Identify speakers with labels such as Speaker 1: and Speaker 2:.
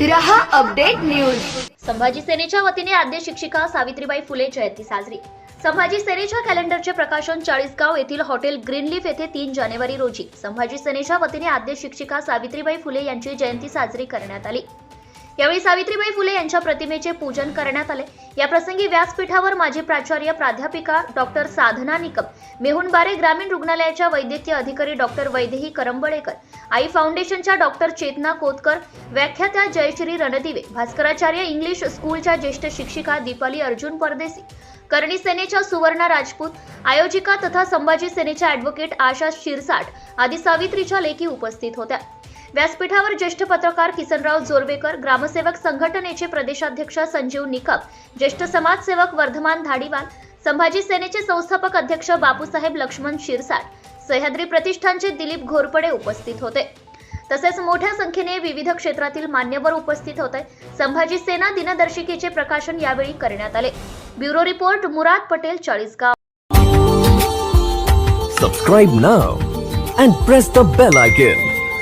Speaker 1: रहा update news. Sambhaji सेनेच्या वतीने आद्य शिक्षिका सावित्रीबाई फुले जयंती साजरी. संभाजी सेनेच्या कॅलेंडरचे प्रकाशन चाळीसगाव येथील हॉटेल ग्रीनलीफ येथे तीन जानेवारी रोजी. संभाजी सेनेच्या वतीने आद्य शिक्षिका सावित्रीबाई फुले यांची जयंती साजरी करण्यात आली. यावेळी सावित्रीबाई फुले यांच्या प्रतिमेचे पूजन करण्यात आले. या प्रसंगी व्यासपीठावर माजी प्राचार्य प्राध्यापिका डॉक्टर साधना निकम मेहुणबारे ग्रामीण रुग्णालयाच्या वैद्यकीय अधिकारी डॉक्टर वैदेही करंबळेकर आई फाउंडेशनच्या डॉक्टर चेतना कोतकर व्याख्यात्या जयश्री रणदिवे भास्कराचार्य इंग्लिश स्कूलच्या ज्येष्ठ शिक्षिका दीपाली अर्जुन परदेसी करणी सेनेच्या सुवर्णा राजपूत आयोजिका तथा संभाजी सेनेच्या ॲडव्होकेट आशा शिरसाट आदी सावित्रीच्या लेखी उपस्थित होत्या. व्यासपीठावर ज्येष्ठ पत्रकार किसनराव जोरवेकर ग्रामसेवक संघटनेचे प्रदेशाध्यक्ष संजीव निकप ज्येष्ठ समाजसेवक वर्धमान धाडीवाल संभाजी सेनेचे संस्थापक अध्यक्ष बापूसाहेब लक्ष्मण शिरसाट सह्याद्री प्रतिष्ठानचे दिलीप घोरपडे उपस्थित होते. तसेच मोठ्या संख्येने विविध क्षेत्रातील मान्यवर उपस्थित होते. संभाजी सेना दिनदर्शिकेचे प्रकाशन यावेळी करण्यात आले. Bureau report Murad Patel Chalisgaon.
Speaker 2: Subscribe now and press the bell icon